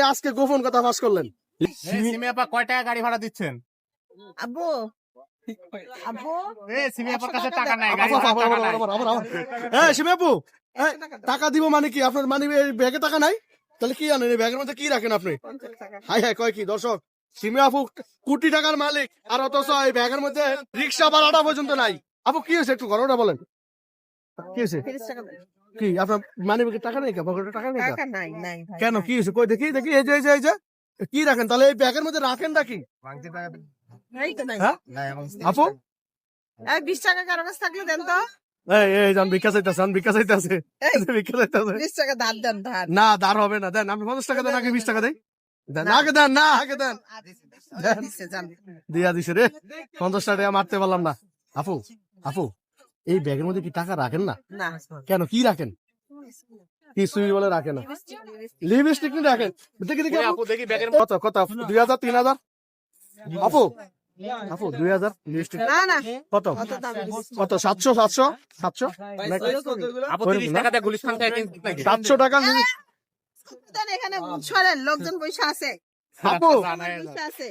আজকে গোপন কথা টাকা গাড়ি ভাড়া দিচ্ছেন টাকা দিব মানে কি আপনার মানে ব্যাগে টাকা নাই? তাহলে কি আনেন? ব্যাগের মধ্যে কি রাখেন আপনি? হাই হাই, কয় কি, দর্শক? সিমি আপু কোটি টাকার মালিক আর অথচ এই ব্যাগের মধ্যে রিক্সা ভাড়াটা পর্যন্ত নাই। আপু কি হয়েছে একটু ঘটনা বলেন। কি হয়েছে। কি আপনার মানে টাকা নেই পকেটে টাকা নেই কা? টাকা নাই নাই ভাই, কেন কি হয়েছে? কই দেখি দেখি এই যে এই যে কি রাখেন? তাহলে এই ব্যাগের মধ্যে রাখেন নাকি এই তো নাই। হ্যাঁ? আপু? বিশ টাকা কারও কাছে থাকলে দেন তো। না দাঁড় হবে না দেন আপনি পঞ্চাশ টাকা দেন আগে বিশ টাকা দেন। দেন আগে দেন না আগে দেন। দিয়া দিছে রে। পঞ্চাশ টাকা মারতে পারলাম না। আপু আপু এই ব্যাগের মধ্যে কি টাকা রাখেন না? কেন কি রাখেন? কি সুই বলে রাখেন না। লিপস্টিক রাখেন। দেখি দেখি আপু। দেখি ব্যাগের কত কত? দুই হাজার তিন হাজার? আপু আপু দুই হাজার লিপস্টিক। না না। কত? কত সাতশো সাতশো? সাতশো? সাতশো টাকা এখানে সরেন লোকজন পয়সা আছে। আছে।